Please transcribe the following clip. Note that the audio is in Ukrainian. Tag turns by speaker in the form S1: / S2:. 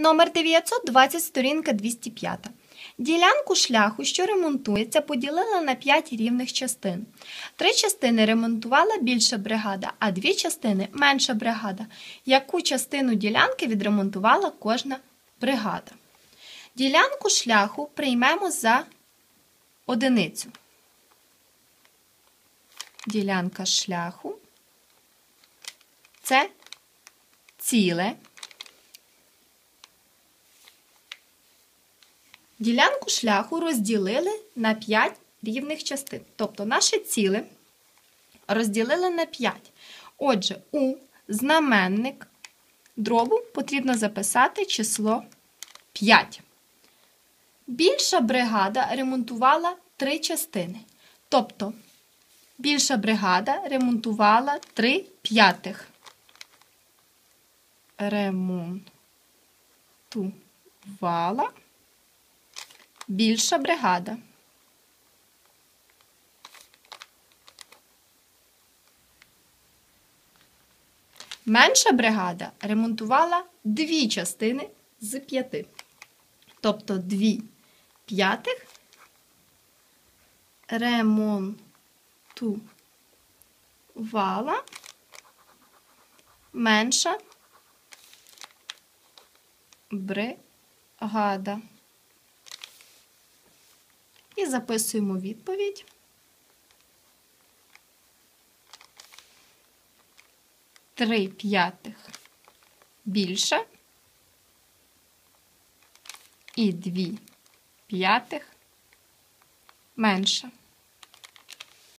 S1: Номер 920, сторінка 205. Ділянку шляху, що ремонтується, поділили на 5 рівних частин. Три частини ремонтувала більша бригада, а дві частини менша бригада. Яку частину ділянки відремонтувала кожна бригада? Ділянку шляху приймемо за одиницю. Ділянка шляху це ціле. Ділянку шляху розділили на 5 рівних частин. Тобто наше ціле розділили на 5. Отже, у знаменник дробу потрібно записати число 5. Більша бригада ремонтувала 3 частини. Тобто, більша бригада ремонтувала 3 п'ятих. Ремонтувала більша бригада. Менша бригада ремонтувала дві частини з п'яти. Тобто дві п'ятих ремонтувала менша бригада. І записуємо відповідь. Три п'ятих більше і дві п'ятих менше.